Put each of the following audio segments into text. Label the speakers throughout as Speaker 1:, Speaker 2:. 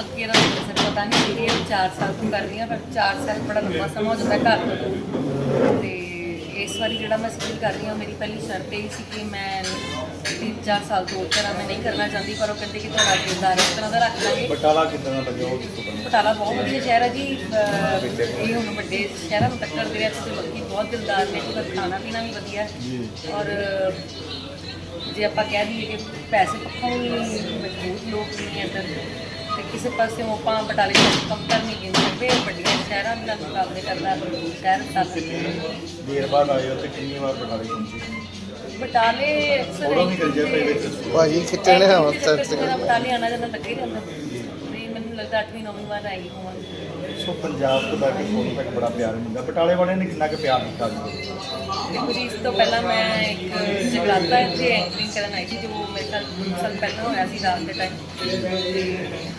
Speaker 1: ਅੱਗੇ ਦਾ ਸਰ ਪਤਾ ਨਹੀਂ ਸੀਰੀਅਲ 4 ਸਾਲ ਤੋਂ ਕਰ ਰਹੀ ਹਾਂ ਪਰ 4 ਸਾਲ ਬੜਾ ਲੰਬਾ ਸਮਾਂ ਹੋ ਜਾਂਦਾ ਘਰ ਤੋਂ ਤੇ ਇਸ ਵਾਰੀ ਜਿਹੜਾ ਮੈਂ ਸੀਰੀਅਲ ਕਰ ਰਹੀ ਹਾਂ ਮੇਰੀ ਪਹਿਲੀ ਸ਼ਰਤ ਇਹ ਸੀ ਕਿ ਮੈਂ 3-4 ਸਾਲ ਤੋਂ ਉੱਤਰ ਮੈਂ ਨਹੀਂ ਕਰਨਾ ਚਾਹੁੰਦੀ ਪਰ ਉਹ ਕਹਿੰਦੇ ਕਿ ਤੁਹਾਡਾ ਕਿਰਦਾਰ ਇਸ ਤਰ੍ਹਾਂ ਦਾ ਰੱਖ ਲਾਂਗੇ।
Speaker 2: ਬਟਾਲਾ ਕਿੱਦਾਂ ਦਾ ਲੱਗਿਆ ਉਹ
Speaker 1: ਬਟਾਲਾ ਬਹੁਤ ਵਧੀਆ ਸ਼ਹਿਰ ਹੈ ਜੀ ਇਹ ਹੁਣ ਵੱਡੇ ਸ਼ਹਿਰਾਂ ਨੂੰ ਟੱਕਰ ਦੇ ਰਿਹਾ ਤੇ ਲੋਕੀ ਬਹੁਤ ਦਿਲਦਾਰ ਨੇ ਉਹਦਾ ਖਾਣਾ ਪੀਣਾ ਵੀ ਵਧੀਆ। ਔਰ ਜੇ ਆਪਾਂ ਕਹਿ ਦਈਏ ਕਿ ਪੈਸੇ ਪੱਖੋਂ ਵੀ ਮਜ਼ਬੂਤ ਲੋਕ ਨਹੀਂ ਹੈ ਇੱਧਰ ਤੇ ਕਿਸੇ ਪਾਸੇ ਆਪਾਂ ਬਟਾਲੇ ਦਾ ਕੰਮ ਕਰ ਨਹੀਂ ਗਿਣ ਸਕਦੇ ਵੱਡੀਆਂ ਸ਼ਹਿਰਾਂ ਨਾਲ ਮੁਕਾਬਲੇ ਕਰਦਾ ਸ਼ਹਿਰ ਤੱਕ
Speaker 2: ਦੇਰ ਬਾਅਦ ਆਏ ਤੇ ਕਿੰਨੀ ਵਾਰ ਬਟਾਲੇ ਪਹੁੰਚੇ
Speaker 1: ਬਟਾਲੇ ਅਕਸਰ
Speaker 3: ਭਾਜੀ ਖਿੱਚਣੇ ਹਾਂ
Speaker 1: ਬਟਾਲੇ ਆਣਾ ਜਾਂਦਾ ਲੱਗਾ ਹੀ ਰਹਿੰਦਾ। ਲੱਗਦਾ 8ਵੀਂ 9ਵੀਂ ਵਾਰ ਆਈ ਹੋਵਾਂਗੀ
Speaker 2: ਸੋ ਪੰਜਾਬ ਤੋਂ ਲੈ ਕੇ ਤੱਕ ਬੜਾ ਪਿਆਰ ਮਿਲਦਾ। ਬਟਾਲੇ ਵਾਲਿਆਂ ਨੇ ਕਿੰਨਾ ਕੁ ਪਿਆਰ ਦਿੱਤਾ ਜੀ
Speaker 1: ਦੇਖੋ ਜੀ ਇਸ ਤੋਂ ਪਹਿਲਾਂ ਮੈਂ ਇੱਕ ਜਗਰਾਤਾ ਇੱਥੇ ਐਂਕਰਿੰਗ ਕਰਨ ਆਈ ਸੀ ਜੋ ਮੇਰੇ ਨਾਲ ਸਾਲ ਪਹਿਲਾਂ ਹੋਇਆ ਸੀ ਰਾਤ ਦੇ ਟਾਈਮ ਤੇ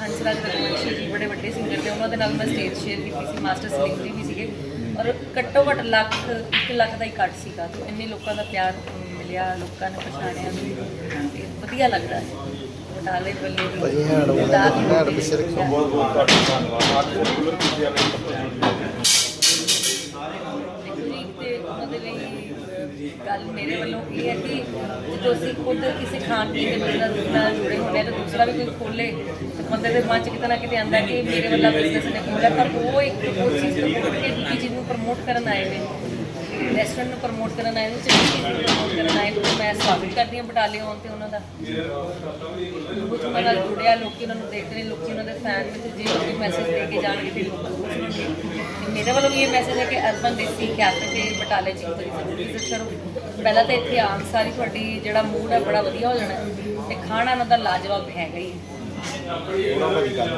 Speaker 1: ਹੰਸਰਾਜ ਰਘੁਵੰਸ਼ੀ ਜੀ ਬੜੇ ਵੱਡੇ ਸਿੰਗਰ ਤੇ ਉਹਨਾਂ ਦੇ ਨਾਲ ਮੈਂ ਸਟੇਜ ਸ਼ੇਅਰ ਕੀਤੀ ਸੀ ਮਾਸਟਰ ਸਲੀਮ ਵੀ ਸੀਗੇ। ਔਰ ਘੱਟੋ ਘੱਟ ਲੱਖ 1 ਲੱਖ ਦਾ ਹੀ ਕੱਟ ਸੀਗਾ। ਤੇ ਇੰਨੇ ਲੋਕਾਂ ਦਾ ਪਿਆਰ ਮਿਲਿਆ ਲੋਕਾਂ ਨੇ ਪਛਾਣਿਆ। ਤੇ ਵਧੀਆ ਲੱਗਦਾ ਹੈ ਬਟਾਲੇ ਵੱਲੇ
Speaker 3: ਦੇ ਹੈਂਡ ਪਿੱਛੇ ਰੱਖੋ।
Speaker 2: ਬਹੁਤ ਬਹੁਤ ਤੁਹਾਡਾ ਧੰਨਵਾਦ। ਅੱਜ ਪੋਪੂਲਰ ਕੀਤੀ ਆਪਣੇ
Speaker 1: ਗੱਲ ਮੇਰੇ ਵੱਲੋਂ ਇਹ ਹੈ ਕਿ ਜਦੋਂ ਅਸੀਂ ਖੁਦ ਕਿਸੇ ਖਾਣ ਪੀਣ ਦੇ ਬਿਜ਼ਨਸ ਨਾਲ ਜੁੜੇ ਹੁੰਦੇ ਹਾਂ ਤਾਂ ਦੂਸਰਾ ਵੀ ਕੋਈ ਖੋਲੇ ਬੰਦੇ ਦੇ ਮਨ 'ਚ ਕਿਤੇ ਨਾ ਕਿਤੇ ਆਉਂਦਾ ਕਿ ਮੇਰੇ ਵੱਲਾ ਬਿਜ਼ਨਸ ਨੇ ਖੋਲਿਆ ਪਰ ਉਹ ਇੱਕ ਉਹ ਚੀਜ਼ ਪ੍ਰਮੋਟ ਕੇ ਦੂਜੀ ਚੀਜ਼ ਨੂੰ ਪ੍ਰਮੋਟ ਕਰਨ ਆਏ ਨੇ। ਰੈਸਟੋਰੈਂਟ ਨੂੰ ਪ੍ਰਮੋਟ ਕਰਨ ਆਏ ਨੇ ਚੀਜ਼ ਨੂੰ ਪ੍ਰਮੋਟ ਕਰਨ ਆਏ ਨੇ ਮੈਂ ਸਵਾਗਤ ਕਰਦੀ ਹਾਂ ਬਟਾਲੇ ਆਉਣ ਤੇ ਉਹਨਾਂ ਦਾ। ਬਹੁਤ ਉਹਨਾਂ ਜੁੜਿਆ ਲੋਕੀ ਉਹਨਾਂ ਨੂੰ ਦੇਖਦੇ ਨੇ, ਲੋਕੀ ਉਹਨਾਂ ਦੇ ਫੈਨ ਵਿੱਚ ਜੇ ਕੋਈ ਮੈਸੇਜ ਦੇ ਕੇ ਜਾਣਗੇ ਤੇ ਲੋਕ ਮੇਰੇ ਵੱਲੋਂ ਵੀ ਇਹ ਮੈਸੇਜ ਹੈ ਕਿ ਅਰਬਨ ਦੇਸੀ ਕੈਫੇ ਤੇ ਬਟਾਲੇ ਚ ਇੱਕ ਵਿਜ਼ਿਟ ਕਰੋ। ਪਹਿਲਾਂ ਤਾਂ ਇੱਥੇ ਆਉਣ ਸਾਰੀ ਤੁਹਾਡੀ ਜਿਹੜਾ ਮੂਡ ਹੈ, ਬੜਾ ਵਧੀਆ ਹੋ ਜਾਣਾ ਹੈ ਤੇ ਖਾਣਾ ਉਹਨਾਂ ਦਾ ਲਾਜਵਾਬ ਹੈਗਾ ਹੀ ਹੈ।
Speaker 2: ਉਹਨਾਂ ਦੀ ਗੱਲ